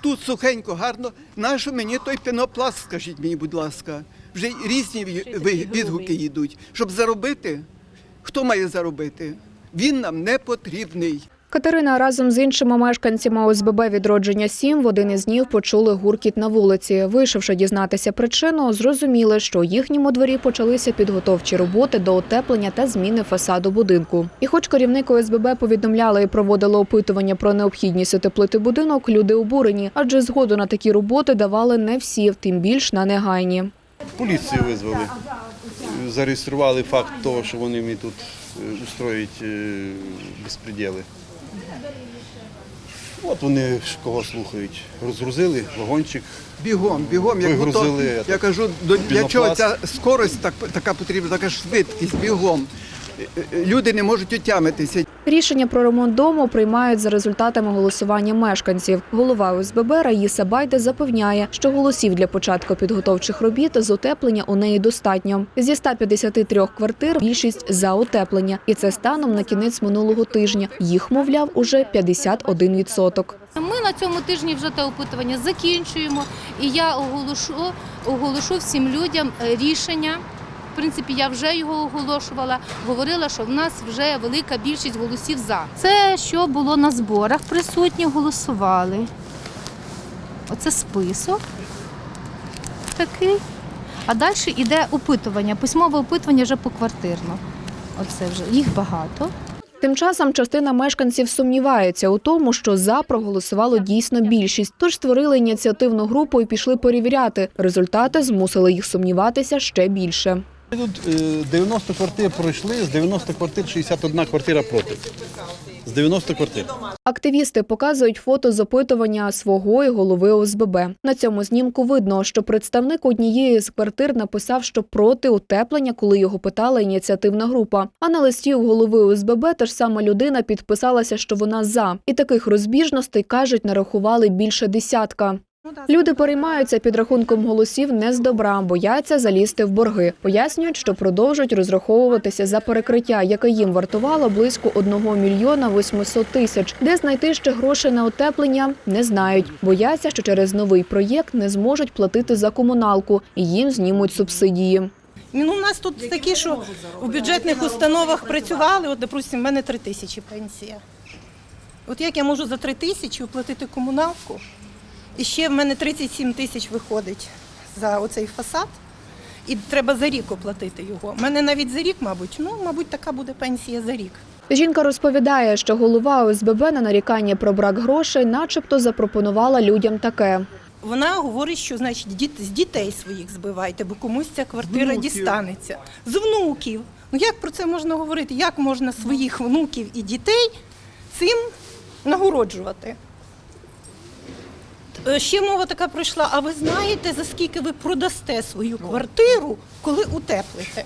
тут сухенько, гарно. Нащо мені той пенопласт, скажіть мені, будь ласка. Вже різні відгуки йдуть. Щоб заробити, хто має заробити? Він нам не потрібний. Катерина разом з іншими мешканцями ОСББ відродження 7 в один із днів почули гуркіт на вулиці. Вийшовши дізнатися причину, зрозуміли, що у їхньому дворі почалися підготовчі роботи до утеплення та зміни фасаду будинку. І хоч керівник ОСББ повідомляли і проводили опитування про необхідність утеплити будинок, люди обурені, адже згоду на такі роботи давали не всі, тим більш на негайні. Поліцію визвали. Зареєстрували факт того, що вони мені тут е, устроюють е, безпреділи. От вони кого слухають. Розгрузили вагончик. Бігом, бігом, як Вигрузили я кажу, до, для чого ця скорость так, така потрібна, така швидкість, бігом. Люди не можуть отямитися. Рішення про ремонт дому приймають за результатами голосування мешканців. Голова ОСББ Раїса Байде запевняє, що голосів для початку підготовчих робіт з утеплення у неї достатньо. Зі 153 квартир більшість за утеплення, і це станом на кінець минулого тижня. Їх, мовляв, уже 51%. Ми на цьому тижні вже те опитування закінчуємо, і я оголошу, оголошу всім людям е, рішення. В принципі, я вже його оголошувала. Говорила, що в нас вже велика більшість голосів за. Це що було на зборах присутні, голосували. Оце список такий. А далі йде опитування, письмове опитування вже поквартирно. Оце вже їх багато. Тим часом частина мешканців сумнівається у тому, що за проголосувало дійсно більшість. Тож створили ініціативну групу і пішли перевіряти. Результати змусили їх сумніватися ще більше. Тут е, 90 квартир пройшли, з 90 квартир 61 квартира проти. З 90 квартир. Активісти показують фото з опитування свого і голови ОСББ. На цьому знімку видно, що представник однієї з квартир написав, що проти утеплення, коли його питала ініціативна група. А на листі у голови ОСББ та ж сама людина підписалася, що вона за. І таких розбіжностей кажуть, нарахували більше десятка. Люди переймаються підрахунком голосів не з добра, бояться залізти в борги. Пояснюють, що продовжують розраховуватися за перекриття, яке їм вартувало близько 1 мільйона 800 тисяч. Де знайти ще гроші на утеплення, не знають. Бояться, що через новий проєкт не зможуть платити за комуналку і їм знімуть субсидії. Ну, у нас тут такі, що у бюджетних установах працювали, от, допустим, в мене 3 тисячі пенсія. От як я можу за 3 тисячі оплатити комуналку? І ще в мене 37 тисяч виходить за оцей фасад. І треба за рік оплатити його. У мене навіть за рік, мабуть, ну, мабуть, така буде пенсія за рік. Жінка розповідає, що голова ОСББ на нарікання про брак грошей, начебто, запропонувала людям таке. Вона говорить, що значить діт- з дітей своїх збивайте, бо комусь ця квартира Внуків. дістанеться. З внуків. Ну як про це можна говорити? Як можна своїх внуків і дітей цим нагороджувати? Е, Ще мова така пройшла. А ви знаєте, за скільки ви продасте свою квартиру, коли утеплите?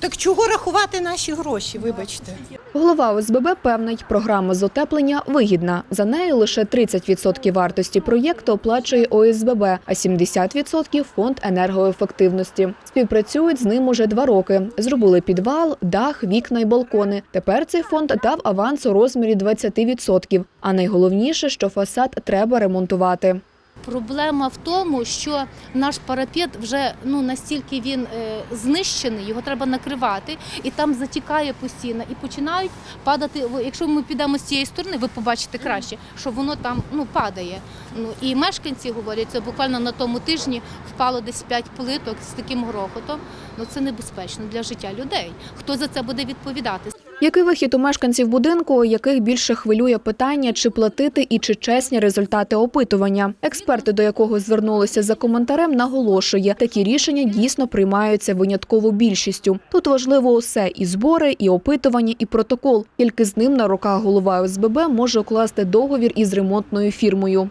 Так чого рахувати наші гроші, вибачте? Голова ОСББ певнить, програма з утеплення вигідна. За нею лише 30% вартості проєкту оплачує ОСББ, а 70% – фонд енергоефективності. Співпрацюють з ним уже два роки. Зробили підвал, дах, вікна й балкони. Тепер цей фонд дав аванс у розмірі 20%. А найголовніше, що фасад треба ремонтувати. Проблема в тому, що наш парапет вже ну настільки він е, знищений, його треба накривати, і там затікає постійно, і починають падати. Якщо ми підемо з цієї сторони, ви побачите краще, що воно там ну падає. Ну і мешканці говорять, це буквально на тому тижні впало десь 5 плиток з таким грохотом. Ну це небезпечно для життя людей. Хто за це буде відповідати? Який вихід у мешканців будинку, яких більше хвилює питання, чи платити і чи чесні результати опитування? Експерти, до якого звернулися за коментарем, наголошує, такі рішення дійсно приймаються винятково більшістю. Тут важливо усе – і збори, і опитування, і протокол. Тільки з ним на руках голова ОСББ може укласти договір із ремонтною фірмою.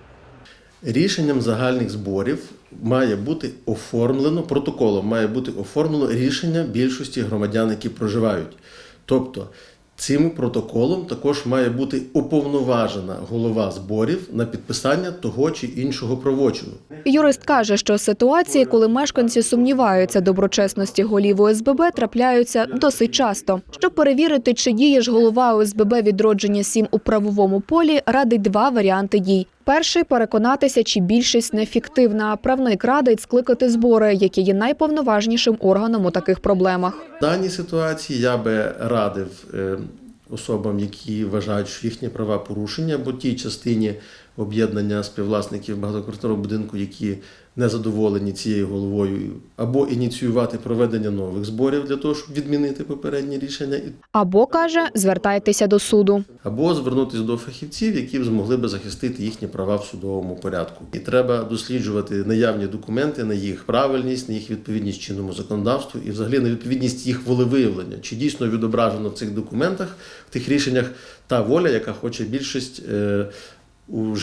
Рішенням загальних зборів має бути оформлено, протоколом має бути оформлено рішення більшості громадян, які проживають. Тобто цим протоколом також має бути уповноважена голова зборів на підписання того чи іншого правочину. Юрист каже, що ситуації, коли мешканці сумніваються доброчесності голів ОСББ, трапляються досить часто. Щоб перевірити, чи діє ж голова ОСББ відродження 7 у правовому полі, радить два варіанти дій. Перший переконатися, чи більшість нефіктивна. Правник радить скликати збори, які є найповноважнішим органом у таких проблемах. В даній ситуації я би радив е, особам, які вважають, що їхні права порушення, бо тій частині об'єднання співвласників багатоквартирного будинку, які не задоволені цією головою, або ініціювати проведення нових зборів для того, щоб відмінити попередні рішення, Або каже, звертайтеся до суду. або звернутися до фахівців, які б змогли би захистити їхні права в судовому порядку. І треба досліджувати наявні документи на їх правильність, на їх відповідність чинному законодавству і взагалі на відповідність їх волевиявлення. Чи дійсно відображено в цих документах, в тих рішеннях та воля, яка хоче більшість е, у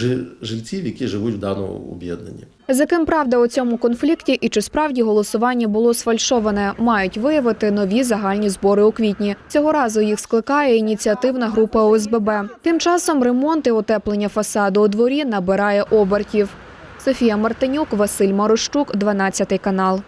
жильців, які живуть в даному об'єднанні. За ким правда у цьому конфлікті і чи справді голосування було сфальшоване, мають виявити нові загальні збори у квітні. Цього разу їх скликає ініціативна група ОСББ. Тим часом ремонт і утеплення фасаду у дворі набирає обертів. Софія Мартинюк, Василь Марощук, 12 канал.